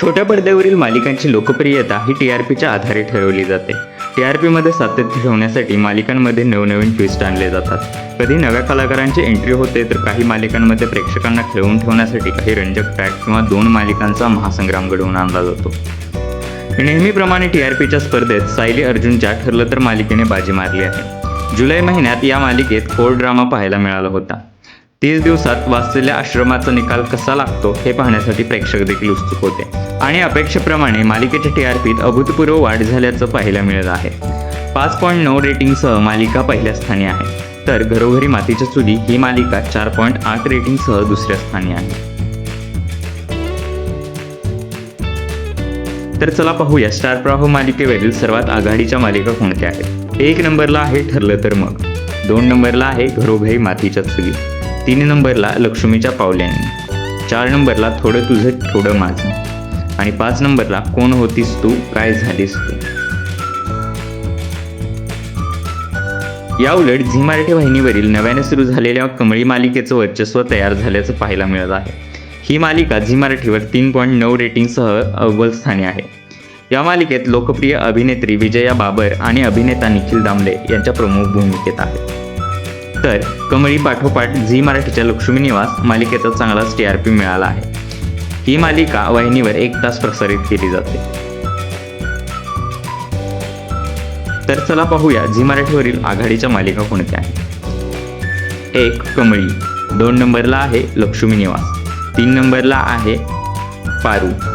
छोट्या पडद्यावरील मालिकांची लोकप्रियता ही टी आर पीच्या आधारे ठरवली जाते. टी आर पीमध्ये सातत्य ठेवण्यासाठी मालिकांमध्ये नवनवीन ट्विस्ट आणले जातात. कधी नव्या कलाकारांची एंट्री होते तर काही मालिकांमध्ये प्रेक्षकांना खेळवून ठेवण्यासाठी काही रंजक ट्रॅक किंवा दोन मालिकांचा महासंग्राम घडवून आणला जातो. नेहमीप्रमाणे टी आर पीच्या स्पर्धेत सायली अर्जुनच्या ठरलं तर मालिकेने बाजी मारली आहे. जुलै महिन्यात या मालिकेत कोर ड्रामा पाहायला मिळाला होता. तीस दिवसात वाचलेल्या आश्रमाचा निकाल कसा लागतो हे पाहण्यासाठी प्रेक्षक देखील उत्सुक होते. आणि अपेक्षेप्रमाणे मालिकेच्या टी आर पीत अभूतपूर्व वाढ झाल्याचं पाहायला मिळत आहे. पाच पॉईंट नऊ रेटिंगसह मालिका पहिल्या स्थानी आहे. तर घरोघरी मातीच्या चुली ही मालिका चार पॉईंट आठ रेटिंगसह दुसऱ्या स्थानी आहे. तर चला पाहूया स्टार प्रवाह मालिकेवरील सर्वात आघाडीच्या मालिका कोणत्या आहेत? एक नंबरला आहे ठरलं तर मग. दोन नंबरला आहे घरोघरी मातीच्या चुली. तीन नंबरला लक्ष्मीच्या पावल्यांनी. चार नंबरला थोडं तुझं थोडं माझं. आणि पाच नंबरला कोण होतीस तू काय झालीस तू? या उलट झी मराठी वाहिनीवरील नव्याने सुरू झालेल्या कमळी मालिकेचं वर्चस्व तयार झाल्याचं पाहायला मिळत आहे. ही मालिका झी मराठीवर तीन पॉईंट नऊ रेटिंगसह अव्वल स्थानी आहे. या मालिकेत लोकप्रिय अभिनेत्री विजया बाबर आणि अभिनेता निखिल दामले यांच्या प्रमुख भूमिकेत आहेत. तर कमळी पाठोपाठ झी मराठीच्या लक्ष्मी निवास मालिकेचा चांगलाच टी आर पी मिळाला आहे. ही मालिका वाहिनीवर एक तास प्रसारित केली जाते. तर चला पाहूया झी मराठीवरील आघाडीच्या मालिका कोणत्या आहेत. एक कमळी दोन नंबरला आहे लक्ष्मी निवास. तीन नंबरला आहे पारू.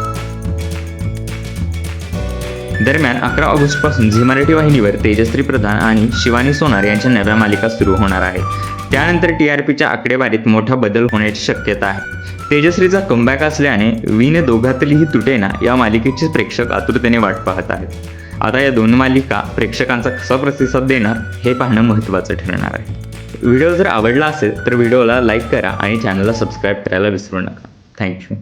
दरम्यान अकरा ऑगस्टपासून झी मराठी वाहिनीवर तेजश्री प्रधान आणि शिवानी सोनार यांच्या नव्या मालिका सुरू होणार आहेत त्यानंतर टी आर पीच्या आकडेवारीत मोठा बदल होण्याची शक्यता आहे. तेजश्रीचा कमबॅक असल्याने विन दोघातलीही तुटेना या मालिकेचे प्रेक्षक आतुरतेने वाट पाहत आहेत. आता या दोन मालिका प्रेक्षकांचा कसा प्रतिसाद देणार हे पाहणं महत्त्वाचं ठरणार आहे. व्हिडिओ जर आवडला असेल तर व्हिडिओला लाईक करा आणि चॅनलला सबस्क्राईब करायला विसरू नका. थँक्यू.